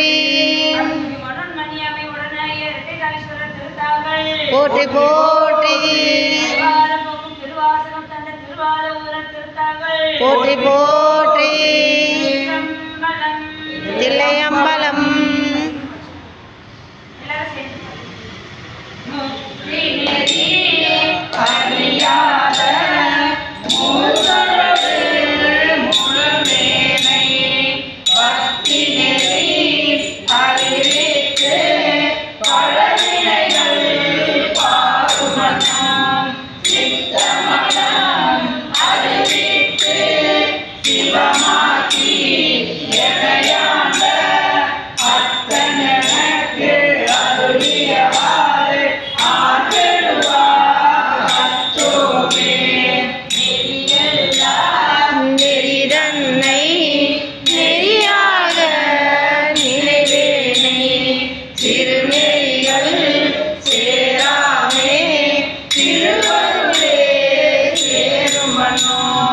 போற்றி. போற்றி போற்றி. போற்றி போற்றி. தில்லையம்பல்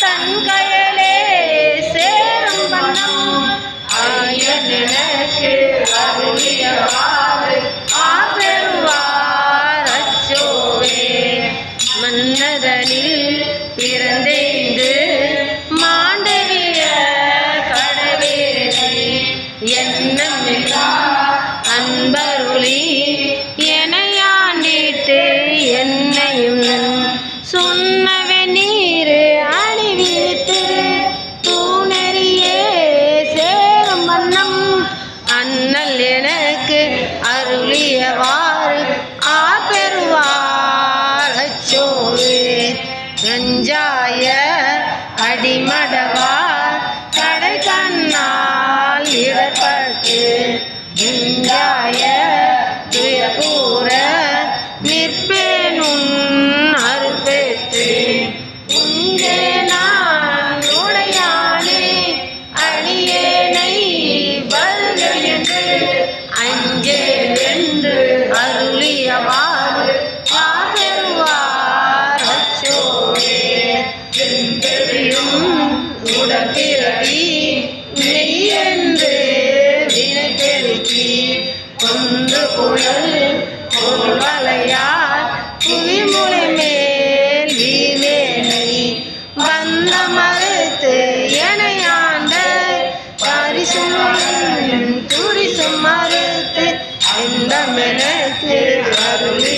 தன் கையிலே சேரும் வண்ணம். ஐயன் எனக்கு அருளியவாறு ஆபெருவார் அச்சோவே. மன்னதனில் பிறந்தேந்து அன்பருளி அண்ணல் எனக்கு அருளியவாறு ஆபெருவாரச்சோறு நஞ்சாய அடிமடவார் கடை கண்ணால் இடப்பட்டு நஞ்சாய கொண்டு குழல் கோல்வலையார் புவிமுனை மேல் வீவேனை வந்த மறுத்து எனையாண்ட பரிசும் துரிசும் மறுத்து இந்த மெனக்கு அருளி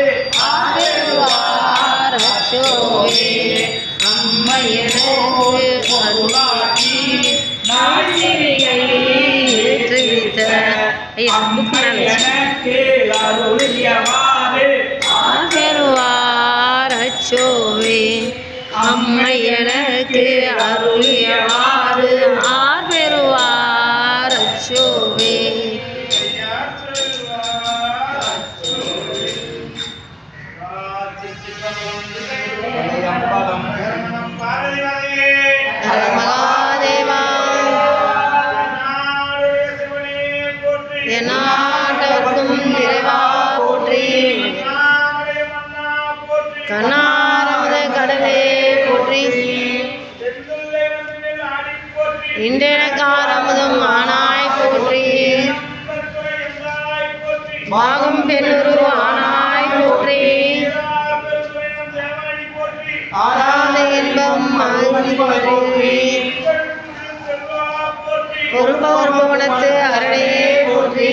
ஆற்றோவே அம்மையனோடு பொருளாக்கி நாட்டினை ஏற்றுவித்த அம்மையனக்கு அருளியவாறு ஆதருவார் அச்சோவே அம்மையனக்கு அருளியவாறு கண்ணாரமத கடலே போற்றி. இன்றெனக்காரமுதும் ஆனாய் போற்றி. பாகம் பெண்ணுரு மகிழ்ச்சி போற்றி பொறுப்பவர் புவனத்து போற்றி.